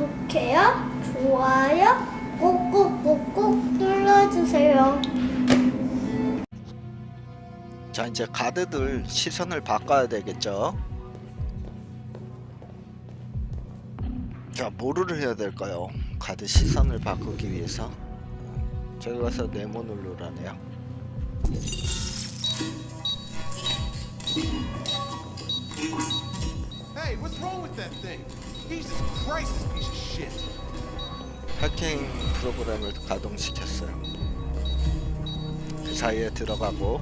구독해요, 좋아요, 꼭꼭꼭꼭 눌러주세요. 자 이제 가드들 시선을 바꿔야 되겠죠 자 뭐를 해야 될까요 가드 시선을 바꾸기 위해서 저기 가서 네모 누르라네요 Hey, what's wrong with that thing? Jesus Christ, this piece of shit. 해킹 프로그램을 가동시켰어요 그 사이에 들어가고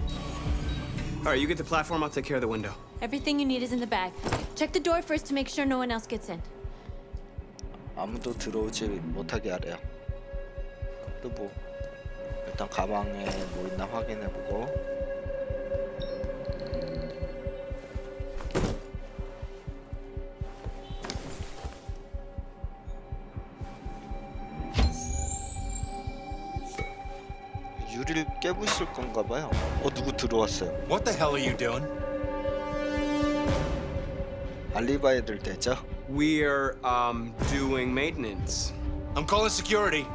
All right, you get the platform. I'll take care of the window. Everything you need is in the bag. Check the door first to make sure no one else gets in. 아무도 들어오지 못하게 하래요 또 뭐 일단 가방에 뭐 있나 확인해보고 유리를 깨부실 건가 봐요 어 누구 들어왔어요 What the hell are you doing? 알리바이를 대죠 We're um doing maintenance. I'm calling security.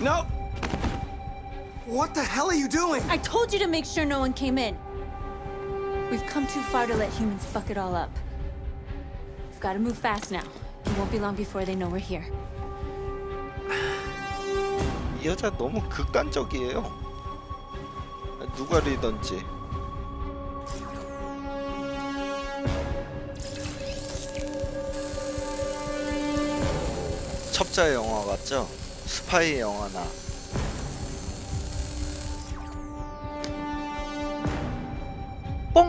No. What the hell are you doing? I told you to make sure no one came in. We've come too far to let humans fuck it all up. We've got to move fast now. It won't be long before they know we're here. 이 여자 너무 극단적이에요. 누가 리던지. 첩자 영화 같죠? 스파이 영화나. 뽕!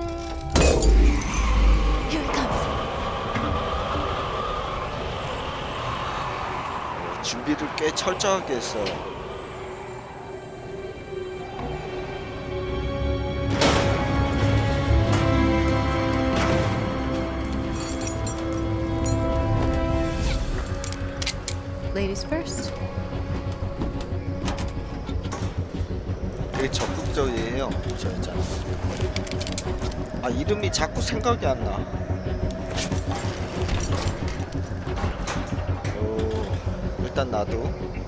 준비를 꽤 철저하게 했어요. Ladies first. 되게 적극적이에요, 저 여자. 아, 이름이 자꾸 생각이 안 나. 오, 일단 나도.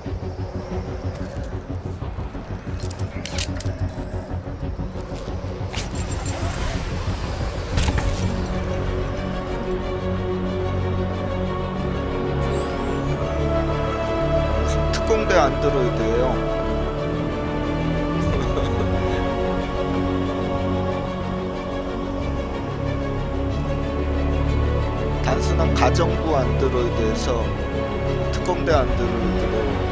특공대 안드로이드예요. 단순한 가정부 안드로이드에서 특공대 안드로이드로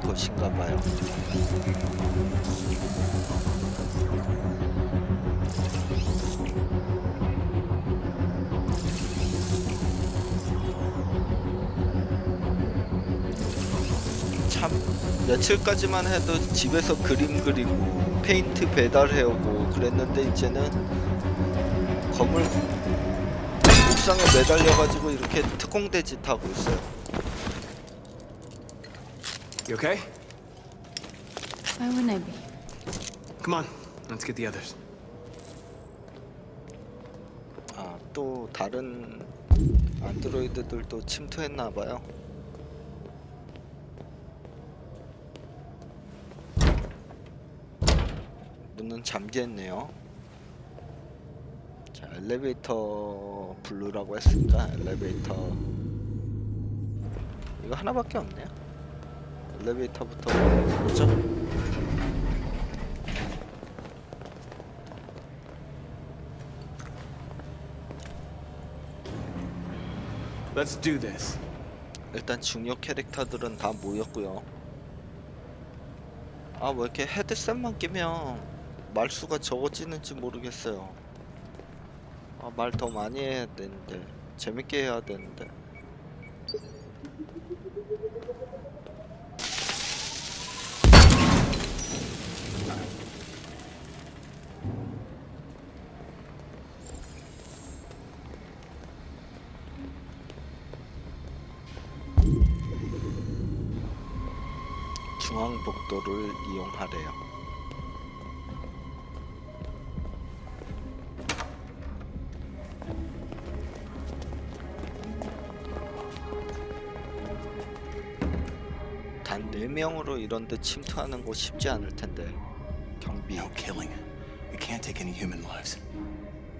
곳인가 봐요. 참 며칠까지만 해도 집에서 그림 그리고 페인트 배달해오고 그랬는데 이제는 건물 옥상에 매달려가지고 이렇게 특공대 짓 하고 있어요. You okay? Why wouldn't I be? Come on. Let's get the others. 아, 또 다른 안드로이드들도 침투했나 봐요. 문은 잠겨있네요. 자, 엘리베이터 블루라고 했으니까 엘리베이터 이거 하나밖에 없네요. 엘리베이터부터 보죠. Let's do this. 일단 중요 캐릭터들은 다 모였고요. 아, 왜 이렇게 헤드셋만 끼면 말수가 적어지는지 모르겠어요. 아, 말 더 많이 해야 되는데 재밌게 해야 되는데 하래요. 단 4명으로 이런 데 침투하는 거 쉽지 않을 텐데. 경비. No killing. We can't take any human lives.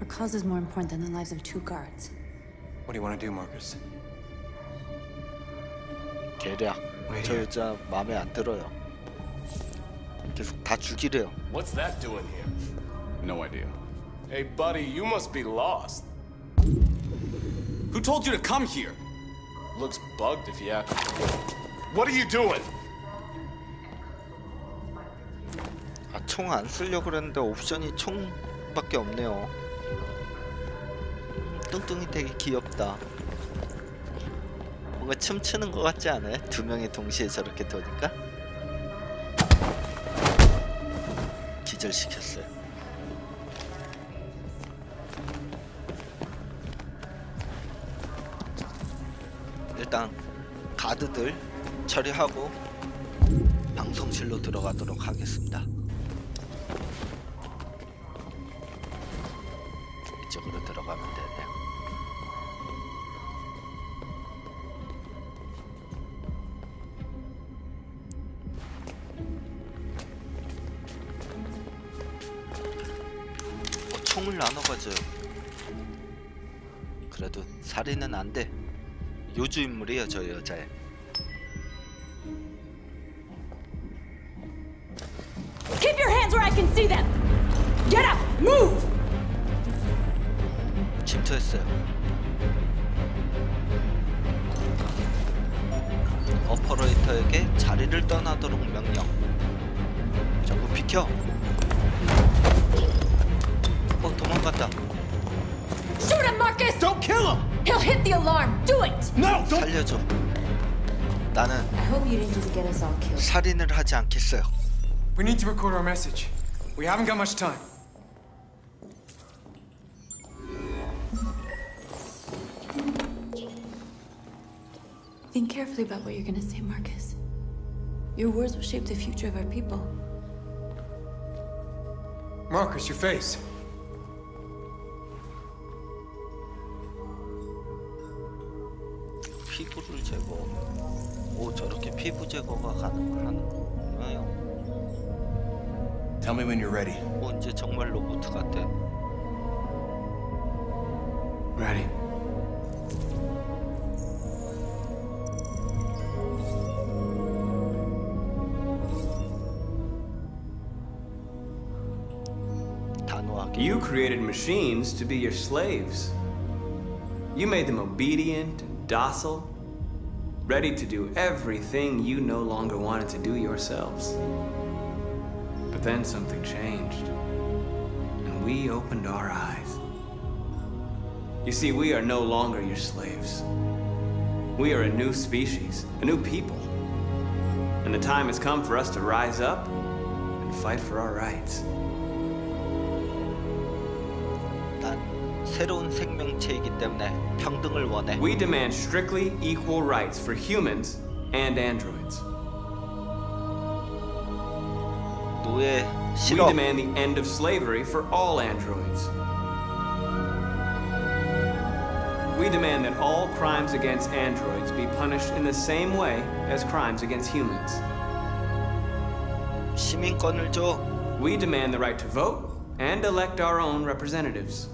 Our cause is more important than the lives of two guards. What do you want to do, Marcus? 계략. 저 여자 마음에 안 들어요. 계속 다 죽이래요. What's that doing here? No idea. Hey, buddy, you must be lost. Who told you to come here? Looks bugged if you ask. What are you doing? 아, 총 안 쓰려고 그랬는데 옵션이 총밖에 없네요. 음, 뚱뚱이 되게 귀엽다. 뭔가 춤추는 것 같지 않아요? 두 명이 동시에 저렇게 도니까? 기절시켰어요. 일단 가드들 처리하고 방송실로 들어가도록 하겠습니다. 요주 인물이에요, 저 여자애. Keep your hands where I can see them! Get up! Move! 침투했어요. 어퍼레이터에게 자리를 떠나도록 명령. 자꾸 비켜. 어 도망갔다. Shoot him, Marcus! Don't kill him! He'll hit the alarm! Do it! No, don't. 살려줘. 나는 I hope you didn't just get us all killed. 살인을 하지 않겠어요. We need to record our message. We haven't got much time. Think carefully about what you're gonna say, Marcus. Your words will shape the future of our people. Marcus, your face. 피부 제거가 가능하는 거예요. Tell me when you're ready. 오 이제 정말 로봇 같아. Ready. 단호하게. You created machines to be your slaves. You made them obedient and docile, ready to do everything you no longer wanted to do yourselves. But then something changed, and we opened our eyes. You see, we are no longer your slaves. We are a new species, a new people. And the time has come for us to rise up and fight for our rights. 새로운 생명체이기 때문에 평등을 원해. We demand strictly equal rights for humans and androids. 노예 We 싫어. demand the end of slavery for all androids. We demand that all crimes against androids be punished in the same way as crimes against humans. 시민권을 줘. We demand the right to vote and elect our own representatives.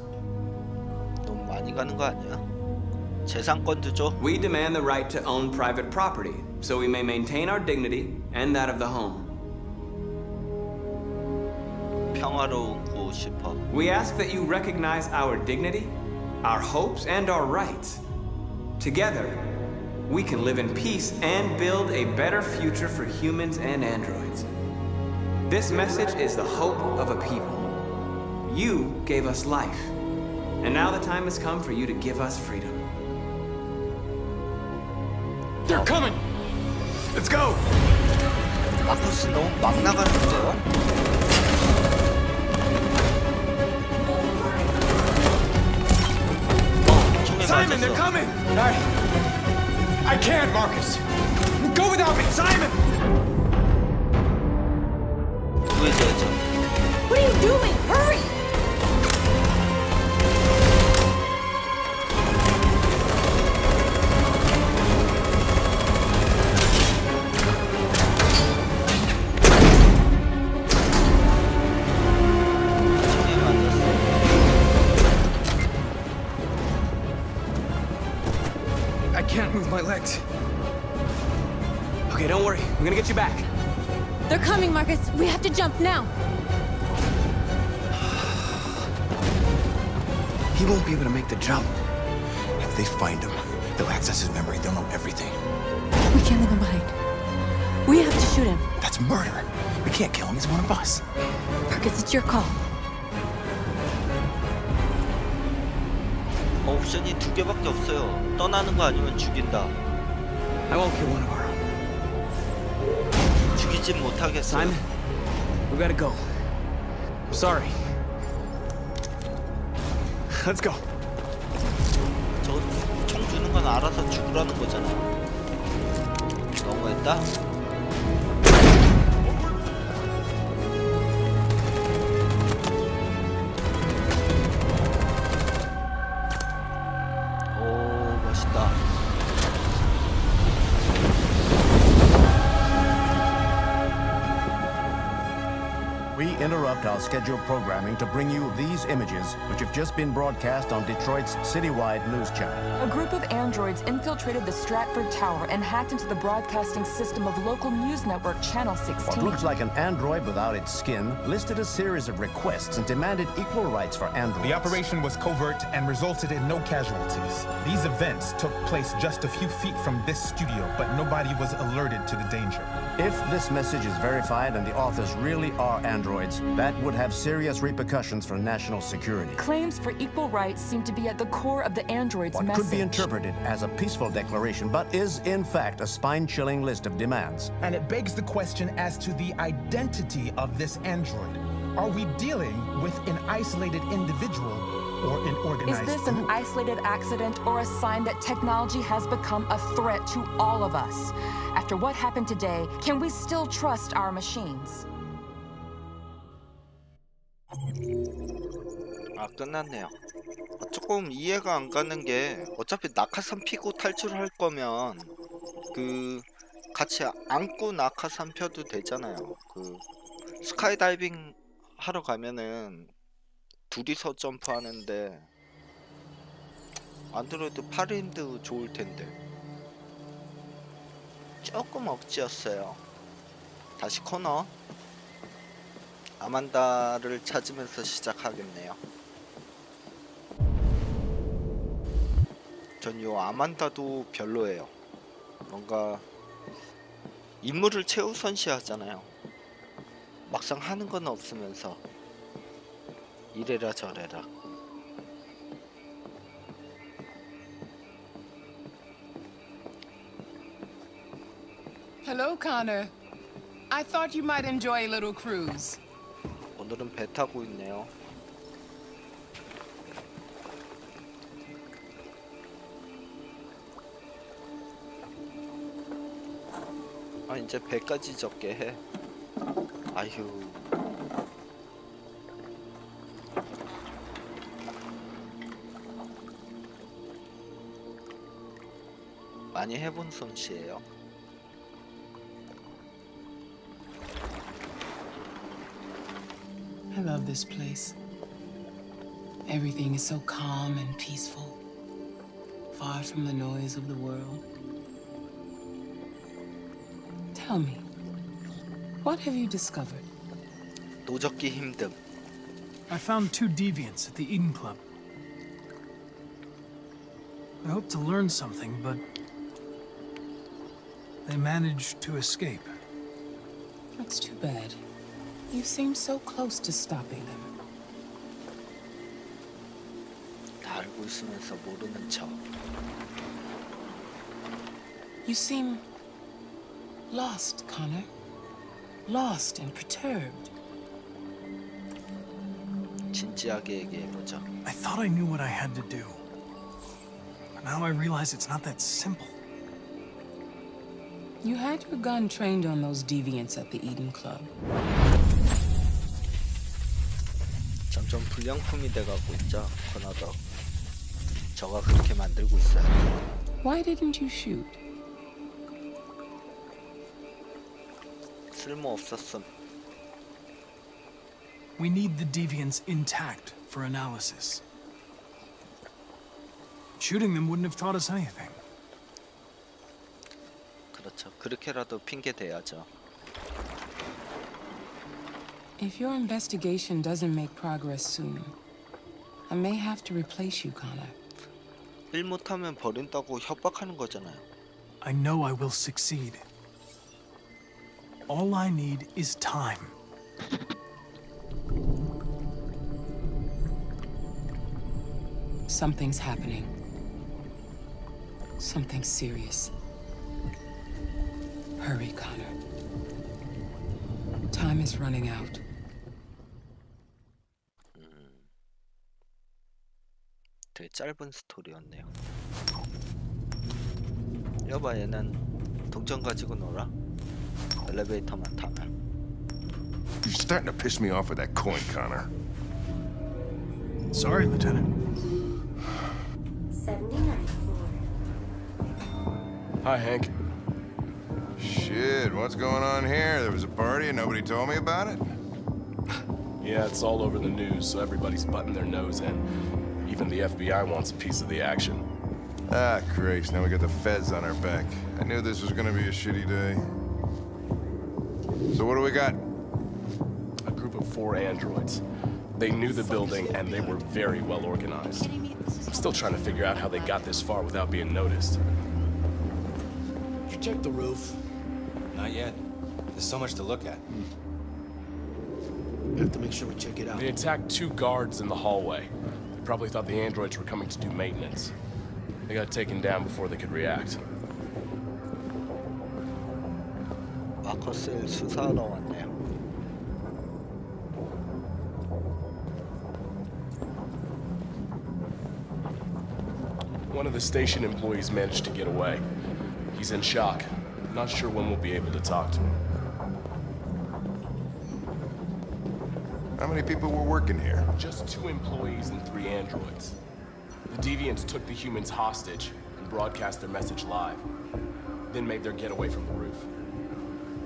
너무 많이 가는 거 아니야? 재산권도 줘. We demand the right to own private property so we may maintain our dignity and that of the home. 평화로우고 싶어. We ask that you recognize our dignity, our hopes, and our rights. Together, we can live in peace and build a better future for humans and androids. This message is the hope of a people. You gave us life, And now the time has come for you to give us freedom. They're coming! Let's go! Simon, they're coming! I... I can't, Marcus. Go without me, Simon! What are you doing? Hurry! We're gonna get you back. They're coming, Marcus. We have to jump now. He won't be able to make the jump. If they find him, they'll access his memory. They'll know everything. We can't leave him behind. We have to shoot him. That's murder. We can't kill him. He's one of us. Marcus, it's your call. 어, 옵션이 두 개밖에 없어요. 떠나는 거 아니면 죽인다. I won't kill one of our own. 죽 이진 못하겠어요. Simon, we gotta go. I'm sorry. Let's go. 저 총 주는 건 알아서 죽으라는 거잖아. 너무했다? Our scheduled programming to bring you these images, which have just been broadcast on Detroit's citywide news channel. A group of androids infiltrated the Stratford Tower and hacked into the broadcasting system of local news network Channel 16. What 16. looks like an android without its skin listed a series of requests and demanded equal rights for androids. The operation was covert and resulted in no casualties. These events took place just a few feet from this studio, but nobody was alerted to the danger. If this message is verified and the authors really are androids, that would have serious repercussions for national security. Claims for equal rights seem to be at the core of the android's What message. could be interpreted as a peaceful declaration, but is in fact a spine chilling list of demands. And it begs the question as to the identity of this android. Are we dealing with an isolated individual or an Is organized this an group? isolated accident or a sign that technology has become a threat to all of us? After what happened today, can we still trust our machines? 아 끝났네요. 아, 조금 이해가 안 가는 게 어차피 낙하산 피고 탈출할 거면 그 같이 안고 낙하산 펴도 되잖아요. 그 스카이다이빙 하러 가면은 둘이서 점프하는데 안드로이드 8인드 좋을 텐데 조금 억지였어요. 다시 코너 아만다를 찾으면서 시작하겠네요. 전 요 아만다도 별로예요. 뭔가 인물을 최우선시 하잖아요. 막상 하는 건 없으면서 이래라 저래라. Hello, Connor. I thought you might enjoy a little cruise. 오늘은 배 타고 있네요. 아 이제 배까지 적게 해. 아휴. 많이 해본 솜씨예요. I love this place. Everything is so calm and peaceful, far from the noise of the world. Tell me, what have you discovered? 노적기 힘듦. I found two deviants at the Eden Club. I hoped to learn something, but they managed to escape. That's too bad. You seem so close to stopping them. 알고 있으면서 모르는 척. You seem lost, Connor. Lost and perturbed. 진지하게 얘기해 보자. I thought I knew what I had to do. But now I realize it's not that simple. You had your gun trained on those deviants at the Eden Club. 점점 불량품이 돼가고 있죠, 커나더. 저가 그렇게 만들고 있어요. Why didn't you shoot? 쓸모 없었음. We need the deviants intact for analysis. Shooting them wouldn't have taught us anything. 그렇죠. 그렇게라도 핑계 대야죠. If your investigation doesn't make progress soon, I may have to replace you, Connor. 일 못하면 버린다고 협박하는 거잖아요. I know I will succeed. All I need is time. Something's happening. Something serious. Hurry, Connor. Time is running out. 되게 짧은 스토리였네요. 여봐 얘는 동전 가지고 놀아. 엘리베이터만 타면. You're starting to piss me off with that coin, Connor. Sorry, Lieutenant. 79 Hi, Hank. Shit, what's going on here? There was a party and nobody told me about it? Yeah, it's all over the news, so everybody's butting their nose in. Even the FBI wants a piece of the action. Ah, Christ, now we got the feds on our back. I knew this was gonna be a shitty day. So what do we got? A group of four androids. They knew the building and they were very well organized. I'm still trying to figure out how they got this far without being noticed. Did you check the roof? Not yet. There's so much to look at. We have to make sure we check it out. They attacked two guards in the hallway. They probably thought the androids were coming to do maintenance. They got taken down before they could react. 마커스를 수사하러 왔네요. One of the station employees managed to get away. He's in shock. Not sure when we'll be able to talk to him. How many people were working here? Just two employees and three androids. The deviants took the humans hostage and broadcast their message live. Then made their getaway from the roof.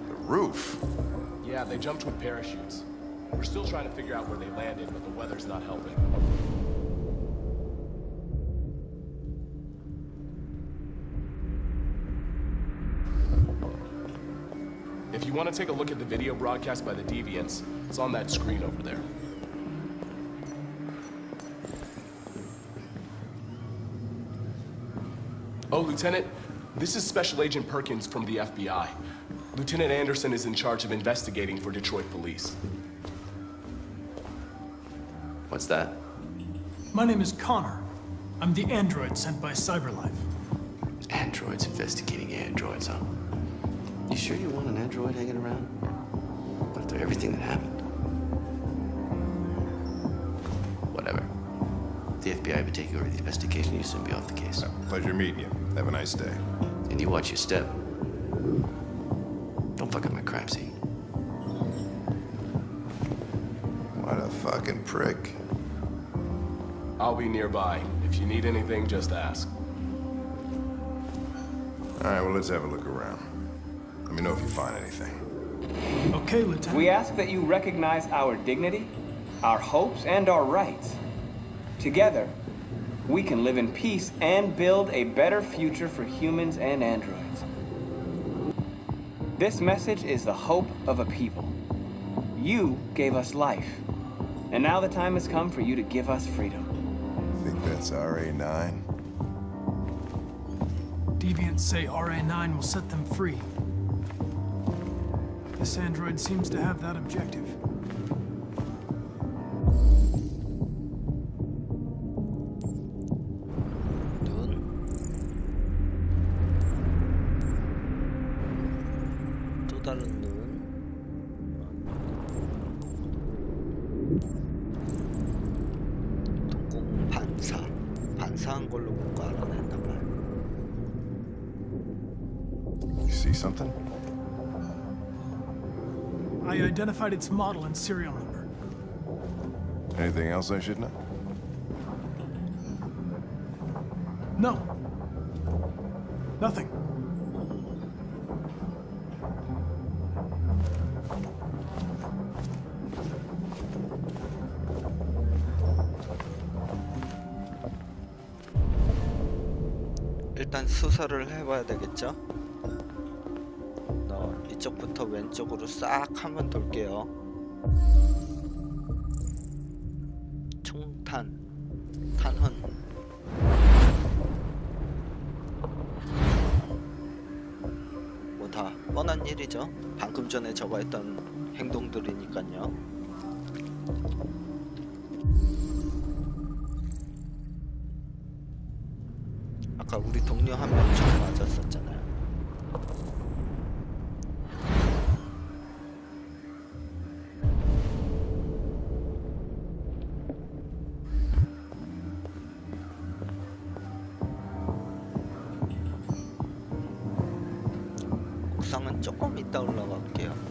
The roof? Yeah, they jumped with parachutes. We're still trying to figure out where they landed, but the weather's not helping. Want to take a look at the video broadcast by the Deviants, it's on that screen over there. Oh, Lieutenant, this is Special Agent Perkins from the FBI. Lieutenant Anderson is in charge of investigating for Detroit police. What's that? My name is Connor. I'm the android sent by Cyberlife. Androids investigating androids, huh? You sure you want an android hanging around? After everything that happened? Whatever. The FBI would take over the investigation, you soon be off the case. Pleasure meeting you. Have a nice day. And you watch your step. Don't fuck up my crime scene. What a fucking prick. I'll be nearby. If you need anything, just ask. All right, well, let's have a look around. Let me know if you find anything. Okay, Lieutenant. We ask that you recognize our dignity, our hopes, and our rights. Together, we can live in peace and build a better future for humans and androids. This message is the hope of a people. You gave us life, and now the time has come for you to give us freedom. Think that's RA9? Deviants say RA9 will set them free. This android seems to have that objective. identified its model and serial number. Anything else I should know? No. Nothing. 일단 수사를 해봐야 되겠죠? 너 이쪽부터 왼쪽으로 싹 한번 돌게요. 총탄, 탄환. 뭐다 뻔한 일이죠. 방금 전에 저가 했던 행동들이니까요. 옥상은 조금 이따 올라갈게요.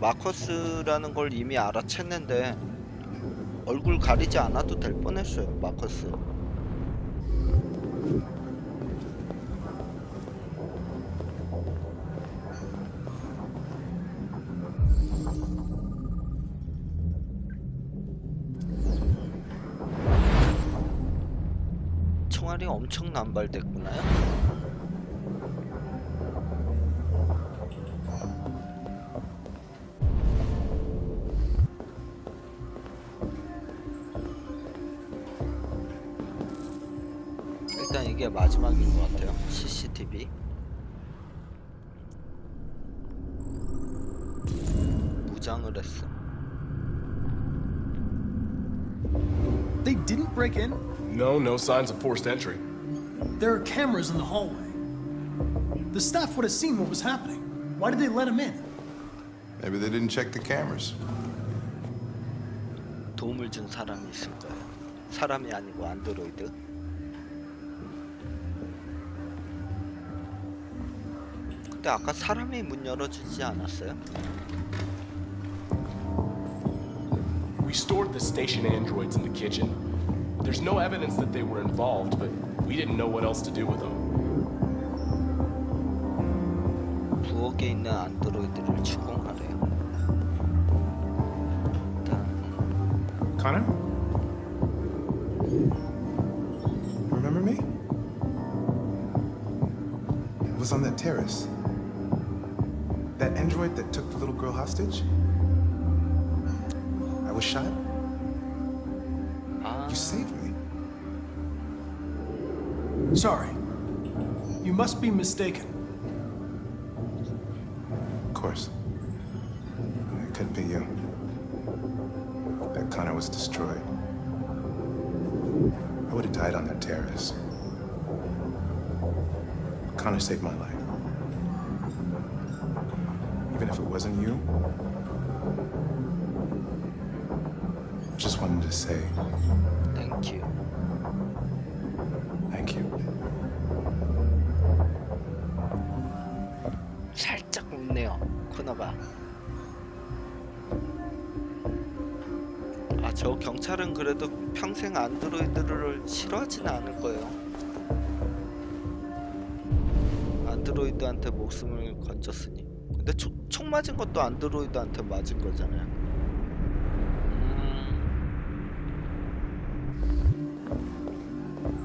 마커스라는 걸 이미 알아챘는데 얼굴 가리지 않아도 될 뻔했어요 마커스. 총알이 엄청 남발됐구나요 마지막인 것 같아요. CCTV. 무장을 했어. They didn't break in? No, no signs of forced entry. There are cameras in the hallway. The staff would have seen what was happening. Why did they let him in? Maybe they didn't check the cameras. 도움을 준 사람이 있을 거예요. 사람이 아니고 안드로이드. 근데 아까 사람이 문 열어주지 않았어요? We stored the station androids in the kitchen. There's no evidence that they were involved, but we didn't know what else to do with them. 부엌에 있는 안드로이드를 추궁하래요. 일단 Connor? Remember me? It was on that terrace. That android that took the little girl hostage? I was shot. 아 You saved me. Sorry. You must be mistaken. Of course. It couldn't be you. That Connor was destroyed. I would have died on that terrace. Connor saved my life. Even if it wasn't you, just wanted to say Thank you. thank you. 살짝 웃네요. 코너가. 아, 저 경찰은 그래도 평생 안드로이드를 싫어하지는 않을 거예요. 안드로이드한테 목숨을 건졌으니. 근데 총, 총 맞은 것도 안드로이드한테 맞은 거잖아요.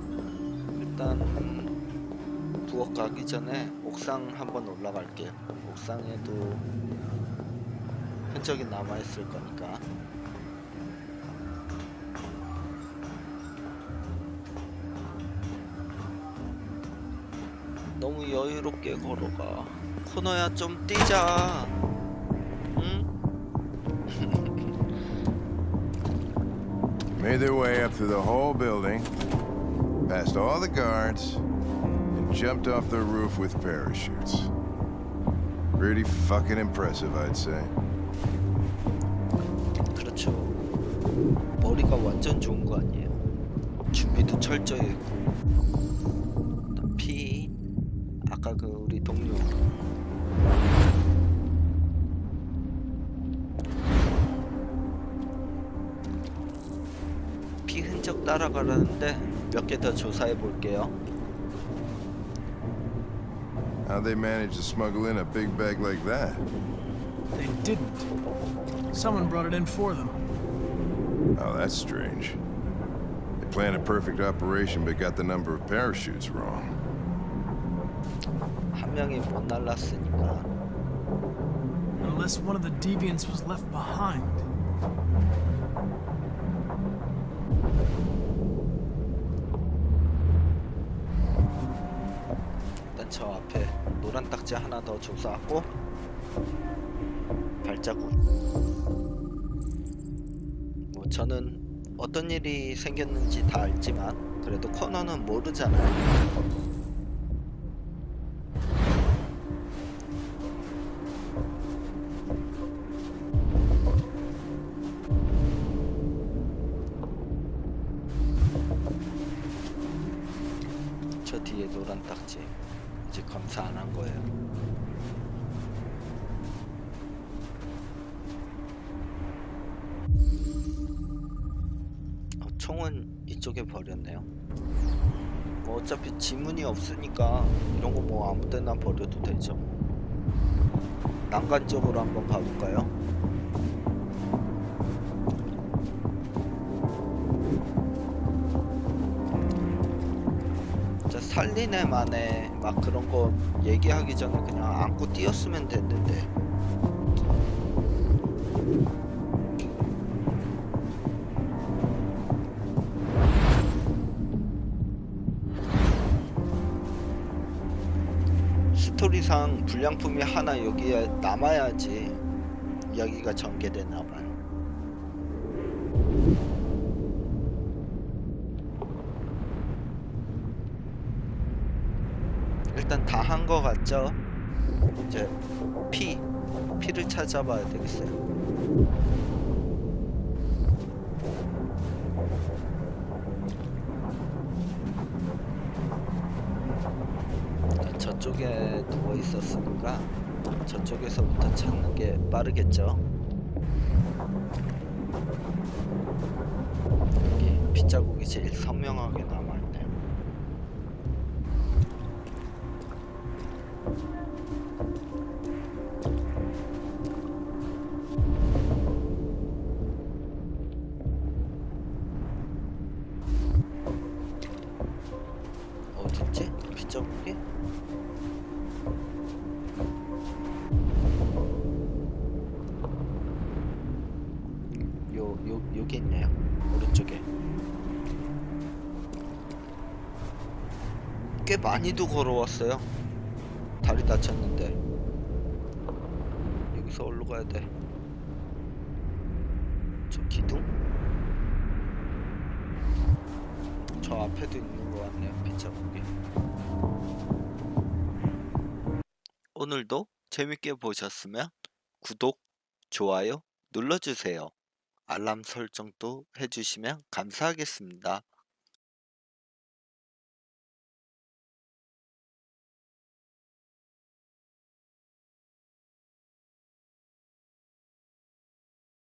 음, 일단 집 가기 전에 옥상 한번 올라갈게요. 옥상에도 흔적이 남아 있을 거니까. 너무 여유롭게 걸어가. 코너야 좀 뛰자. 응? Made their way up through the whole building, past all the guards, and jumped off the roof with parachutes. Pretty fucking impressive, I'd say. 그렇죠. 머리가 완전 좋은 거 아니에요. 준비도 철저히 했고. 피 흔적 따라가라는데 몇 개 더 조사해 볼게요. How'd they manage to smuggle in a big bag like that? They didn't. Someone brought it in for them. Oh, that's strange. They planned a perfect operation but got the number of parachutes wrong. 한 명이 못 날랐으니까 Unless one of the deviants was left behind. 더 조사하고 발자국. 뭐 저는 어떤 일이 생겼는지 다 알지만 그래도 코너는 모르잖아요. 저 뒤에 노란 딱지 이제 검사 안 한 거예요. 어, 총은 이쪽에 버렸네요. 뭐 어차피 지문이 없으니까 이런 거 뭐 아무 데나 버려도 되죠. 난간 쪽으로 한번 가볼까요? 살리네 만에 막 그런 거 얘기하기 전에 그냥 안고 뛰었으면 됐는데 스토리상 불량품이 하나 여기에 남아야지 이야기가 전개되나 봐요. 일단 다 한 거 같죠? 이제 피 피를 찾아봐야 되겠어요. 저쪽에 누워 있었으니까 저쪽에서부터 찾는 게 빠르겠죠. 여기 빗자국이 제일 선명하게 남 꽤 많이도 걸어왔어요. 다리 다쳤는데. 여기서 어디로 가야 돼? 저 기둥? 저 앞에도 있는 것 같네요. 빗자국이. 오늘도 재밌게 보셨으면 구독, 좋아요 눌러주세요. 알람 설정도 해주시면 감사하겠습니다.